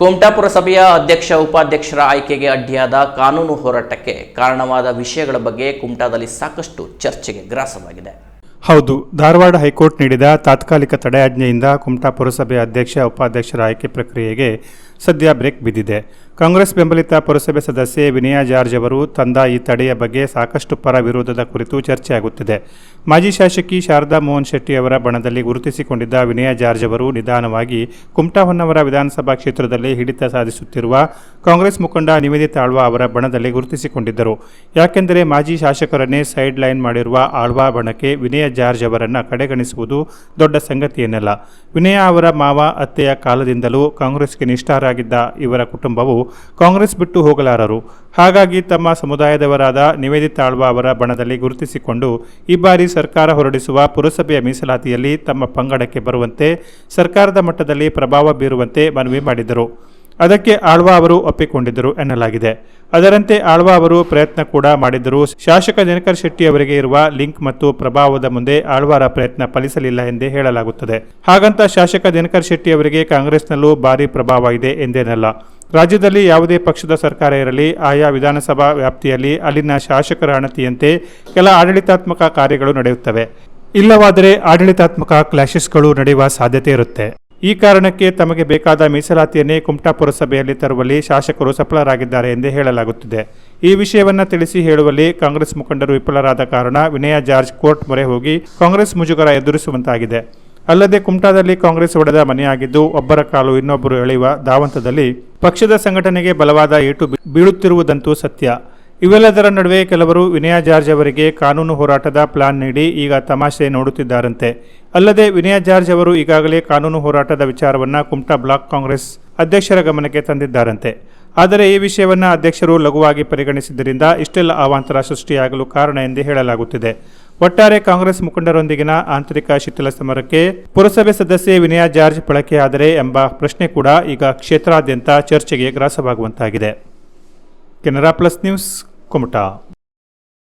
ಕುಮಟಾ ಪುರಸಭೆಯ ಅಧ್ಯಕ್ಷ, ಉಪಾಧ್ಯಕ್ಷರ ಆಯ್ಕೆಗೆ ಅಡ್ಡಿಯಾದ ಕಾನೂನು ಹೋರಾಟಕ್ಕೆ ಕಾರಣವಾದ ವಿಷಯಗಳ ಬಗ್ಗೆ ಕುಮಟಾದಲ್ಲಿ ಸಾಕಷ್ಟು ಚರ್ಚೆಗೆ ಗ್ರಾಸವಾಗಿದೆ. ಹೌದು, ಧಾರವಾಡ ಹೈಕೋರ್ಟ್ ನೀಡಿದ ತಾತ್ಕಾಲಿಕ ತಡೆಯಾಜ್ಞೆಯಿಂದ ಕುಮಟಾ ಪುರಸಭೆಯ ಅಧ್ಯಕ್ಷ, ಉಪಾಧ್ಯಕ್ಷರ ಆಯ್ಕೆ ಪ್ರಕ್ರಿಯೆಗೆ ಸದ್ಯ ಬ್ರೇಕ್ ಬಿದ್ದಿದೆ. ಕಾಂಗ್ರೆಸ್ ಬೆಂಬಲಿತ ಪುರಸಭೆ ಸದಸ್ಯೆ ವಿನಯಾ ಜಾರ್ಜ್ ಅವರು ತಂದ ಈ ತಡೆಯ ಬಗ್ಗೆ ಸಾಕಷ್ಟು ಪರ ವಿರೋಧದ ಕುರಿತು ಚರ್ಚೆಯಾಗುತ್ತಿದೆ ಮಾಜಿ ಶಾಸಕಿ ಶಾರದಾ ಮೋಹನ್ ಶೆಟ್ಟಿ ಅವರ ಬಣದಲ್ಲಿ ಗುರುತಿಸಿಕೊಂಡಿದ್ದ ವಿನಯಾ ಜಾರ್ಜ್ ಅವರು ನಿಧಾನವಾಗಿ ಕುಮಟಾ ಹೊನ್ನವರ ವಿಧಾನಸಭಾ ಕ್ಷೇತ್ರದಲ್ಲಿ ಹಿಡಿತ ಸಾಧಿಸುತ್ತಿರುವ ಕಾಂಗ್ರೆಸ್ ಮುಖಂಡ ನಿವೇದಿತ ಆಳ್ವಾ ಅವರ ಬಣದಲ್ಲಿ ಗುರುತಿಸಿಕೊಂಡಿದ್ದರು. ಯಾಕೆಂದರೆ ಮಾಜಿ ಶಾಸಕರನ್ನೇ ಸೈಡ್ ಲೈನ್ ಮಾಡಿರುವ ಆಳ್ವಾ ಬಣಕ್ಕೆ ವಿನಯ ಜಾರ್ಜ್ ಅವರನ್ನು ಕಡೆಗಣಿಸುವುದು ದೊಡ್ಡ ಸಂಗತಿಯೇನಲ್ಲ ವಿನಯ ಅವರ ಮಾವ ಅತ್ತೆಯ ಕಾಲದಿಂದಲೂ ಕಾಂಗ್ರೆಸ್ಗೆ ನಿಷ್ಠರಾಗಿದ್ದ ಇವರ ಕುಟುಂಬವು ಕಾಂಗ್ರೆಸ್ ಬಿಟ್ಟು ಹೋಗಲಾರರು. ಹಾಗಾಗಿ ತಮ್ಮ ಸಮುದಾಯದವರಾದ ನಿವೇದಿತ ಆಳ್ವ ಅವರ ಬಣದಲ್ಲಿ ಗುರುತಿಸಿಕೊಂಡು ಈ ಬಾರಿ ಸರ್ಕಾರ ಹೊರಡಿಸುವ ಪುರಸಭೆಯ ಮೀಸಲಾತಿಯಲ್ಲಿ ತಮ್ಮ ಪಂಗಡಕ್ಕೆ ಬರುವಂತೆ ಸರ್ಕಾರದ ಮಟ್ಟದಲ್ಲಿ ಪ್ರಭಾವ ಬೀರುವಂತೆ ಮನವಿ ಮಾಡಿದರು. ಅದಕ್ಕೆ ಆಳ್ವ ಅವರು ಒಪ್ಪಿಕೊಂಡಿದ್ದರು ಎನ್ನಲಾಗಿದೆ. ಅದರಂತೆ ಆಳ್ವ ಅವರು ಪ್ರಯತ್ನ ಕೂಡ ಮಾಡಿದ್ದರು ಶಾಸಕ ದಿನಕರ್ ಶೆಟ್ಟಿ ಅವರಿಗೆ ಇರುವ ಲಿಂಕ್ ಮತ್ತು ಪ್ರಭಾವದ ಮುಂದೆ ಆಳ್ವಾರ ಪ್ರಯತ್ನ ಫಲಿಸಲಿಲ್ಲ ಎಂದೇ ಹೇಳಲಾಗುತ್ತದೆ. ಹಾಗಂತ ಶಾಸಕ ದಿನಕರ್ ಶೆಟ್ಟಿ ಅವರಿಗೆ ಕಾಂಗ್ರೆಸ್ನಲ್ಲೂ ಭಾರಿ ಪ್ರಭಾವ ಇದೆ ಎಂದೇನಲ್ಲ. ರಾಜ್ಯದಲ್ಲಿ ಯಾವುದೇ ಪಕ್ಷದ ಸರ್ಕಾರ ಇರಲಿ, ಆಯಾ ವಿಧಾನಸಭಾ ವ್ಯಾಪ್ತಿಯಲ್ಲಿ ಅಲ್ಲಿನ ಶಾಸಕರ ಅಣತಿಯಂತೆ ಕೆಲ ಆಡಳಿತಾತ್ಮಕ ಕಾರ್ಯಗಳು ನಡೆಯುತ್ತವೆ. ಇಲ್ಲವಾದರೆ ಆಡಳಿತಾತ್ಮಕ ಕ್ಲಾಶಸ್ಗಳು ನಡೆಯುವ ಸಾಧ್ಯತೆ ಇರುತ್ತೆ. ಈ ಕಾರಣಕ್ಕೆ ತಮಗೆ ಬೇಕಾದ ಮೀಸಲಾತಿಯನ್ನೇ ಕುಮಟಾ ಪುರಸಭೆಯಲ್ಲಿ ತರುವಲ್ಲಿ ಶಾಸಕರು ಸಫಲರಾಗಿದ್ದಾರೆ ಎಂದೇ ಹೇಳಲಾಗುತ್ತಿದೆ. ಈ ವಿಷಯವನ್ನು ತಿಳಿಸಿ ಹೇಳುವಲ್ಲಿ ಕಾಂಗ್ರೆಸ್ ಮುಖಂಡರು ವಿಫಲರಾದ ಕಾರಣ ವಿನಯ ಜಾರ್ಜ್ ಕೋರ್ಟ್ ಮೊರೆ ಹೋಗಿ ಕಾಂಗ್ರೆಸ್ ಮುಜುಗರ ಎದುರಿಸುವಂತಾಗಿದೆ. ಅಲ್ಲದೆ ಕುಮಟಾದಲ್ಲಿ ಕಾಂಗ್ರೆಸ್ ಒಡೆದ ಮನೆಯಾಗಿದ್ದು ಒಬ್ಬರ ಕಾಲು ಇನ್ನೊಬ್ಬರು ಎಳೆಯುವ ಧಾವಂತದಲ್ಲಿ ಪಕ್ಷದ ಸಂಘಟನೆಗೆ ಬಲವಾದ ಏಟು ಬೀಳುತ್ತಿರುವುದಂತೂ ಸತ್ಯ. ಇವೆಲ್ಲದರ ನಡುವೆ ಕೆಲವರು ವಿನಯ ಜಾರ್ಜ್ ಅವರಿಗೆ ಕಾನೂನು ಹೋರಾಟದ ಪ್ಲಾನ್ ನೀಡಿ ಈಗ ತಮಾಷೆ ನೋಡುತ್ತಿದ್ದಾರಂತೆ. ಅಲ್ಲದೆ ವಿನಯ ಜಾರ್ಜ್ ಅವರು ಈಗಾಗಲೇ ಕಾನೂನು ಹೋರಾಟದ ವಿಚಾರವನ್ನು ಕುಮಟಾ ಬ್ಲಾಕ್ ಕಾಂಗ್ರೆಸ್ ಅಧ್ಯಕ್ಷರ ಗಮನಕ್ಕೆ ತಂದಿದ್ದಾರಂತೆ. ಆದರೆ ಈ ವಿಷಯವನ್ನು ಅಧ್ಯಕ್ಷರು ಲಘುವಾಗಿ ಪರಿಗಣಿಸಿದ್ದರಿಂದ ಇಷ್ಟೆಲ್ಲ ಅವಾಂತರ ಸೃಷ್ಟಿಯಾಗಲು ಕಾರಣ ಎಂದು ಹೇಳಲಾಗುತ್ತಿದೆ. ಒಟ್ಟಾರೆ ಕಾಂಗ್ರೆಸ್ ಮುಖಂಡರೊಂದಿಗಿನ ಆಂತರಿಕ ಶಿಥಿಲ ಸಮರಕ್ಕೆ ಪುರಸಭೆ ಸದಸ್ಯೆ ವಿನಯಾ ಜಾರ್ಜ್ ಬಳಕೆಯಾದರೆ ಎಂಬ ಪ್ರಶ್ನೆ ಕೂಡ ಈಗ ಕ್ಷೇತ್ರಾದ್ಯಂತ ಚರ್ಚೆಗೆ ಗ್ರಾಸವಾಗುವಂತಾಗಿದೆ. Canara plus news, Kumta.